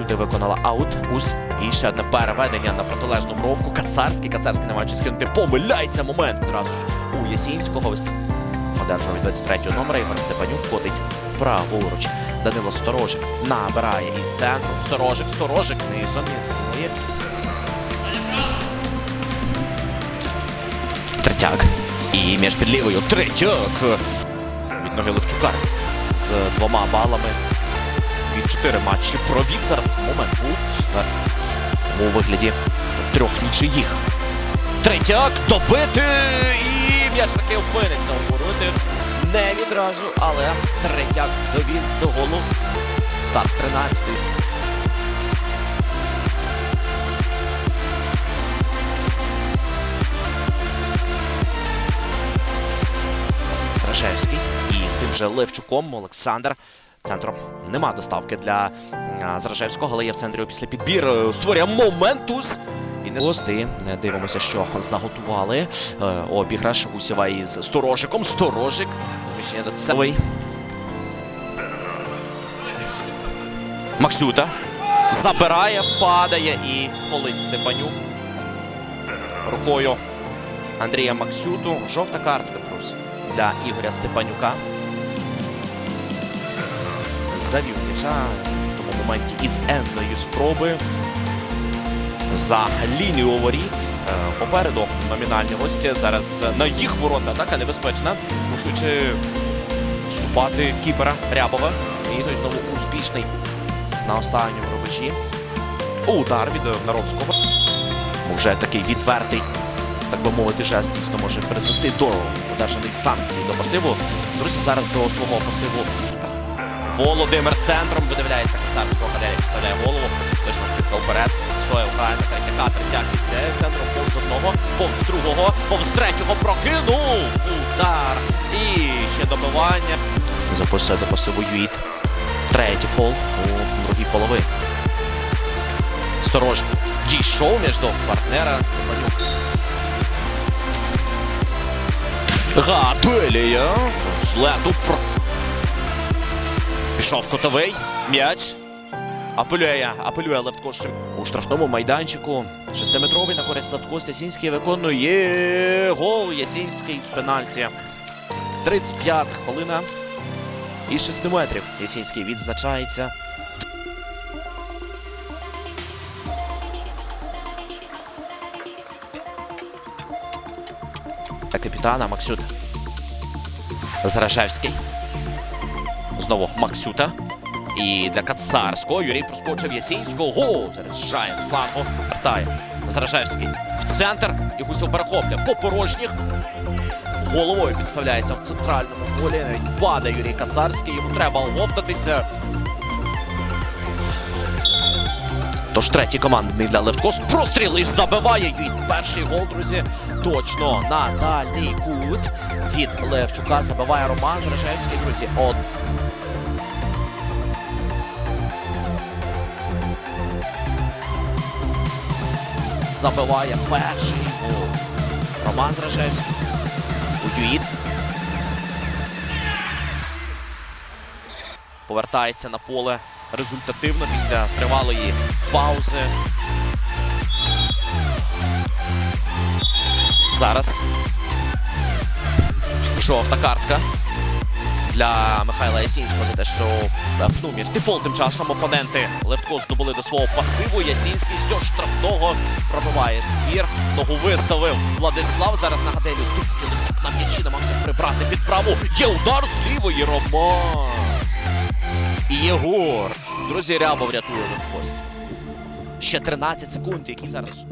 Максюти виконала аут. Ус. І ще одне переведення на протилежну бровку. Кацарський. Кацарський не маючи скинути. Помиляється момент одразу ж у Ясінського. Одержав від 23 номера. Ігор Степанюк ходить праворуч. Данило Сторожик набирає із центру. Сторожик, Сторожик, низом змінює. Третяк. І між під лівою. Третяк. Від ноги Левчука. З двома балами. Він чотири матчі провів. Зараз момент був. Е, У вигляді трьох нічиїх. Третяк добити. І м'яч таки опиниться у вороти. Не відразу, але третяк довів до голу. Старт 13-й. Рашевський. І з тим же Левчуком Олександр. Центром нема доставки для Заражевського, але є в центрі після підбір. Створює моментус. І не гости. Дивимося, що заготували. Е, Обіграш Гусєва із Сторожиком. Сторожик. Зміщення до цевий. Максюта. Забирає, падає і Фолин Степанюк. Рукою Андрія Максюту. Жовта картка, друзі, для Ігоря Степанюка. Завів м'яча в тому моменті із енної спроби. За лінію воріт. Е, Попереду номінальні гості. Зараз на їх ворота атака небезпечна. Мушуючи вступати кіпера Рябова. І той знову успішний на останньому рубежі. Удар від Наровського. Вже такий відвертий, так би мовити, жест дійсно може призвести до одержаних санкцій до пасиву. Друзі, зараз до свого пасиву Володимир центром видивляється Кацарського Хаделя, підставляє голову. Точно швидко вперед. Соя Україна, третяка, третяк іде центром повз одного, повз другого, повз третього прокинув. Удар. І ще добивання. Записує до пасиву Юїт. Третій фол у другій половині. Сторож дійшов між до партнера Степанюк. Гаделія. З лету. Пішов котовий. М'яч. Апелює, апелює Левтко у штрафному майданчику. Шестиметровий на користь Левтко Ясінський виконує гол Ясінський з пенальті. 35 хвилина. Із 6 метрів Ясінський відзначається. Та капітана Максюта. Заражевський. Знову Максюта. І для Кацарського Юрій проскочив Ясінського. Гол! Заряджає з флангу. Вертає. Заражевський в центр. І Гусів перехоплює по порожніх. Головою підставляється в центральному полі. Навіть падає Юрій Кацарський. Йому треба оговтатися. Тож третій командний для Левткос. Простріл і забиває він. Перший гол, друзі. Точно на дальній кут від Левчука. Забиває Роман Зражевський, друзі. Од... Забиває перший гол. Роман Зражевський. Уюїт. Повертається на поле результативно після тривалої паузи. Зараз жовта картка для Михайла Ясінського за те, що пнув м'яч. Дефолт тим часом опоненти Левтко здобули до свого пасиву. Ясінський з штрафного пробиває ствір. Ногу виставив Владислав. Зараз на гаделю тиски Левчук на м'ячі намагався прибрати під праву. Є удар з лівої Роман. І Єгор. Друзі, Рябов рятує Левкост. Ще 13 секунд, які зараз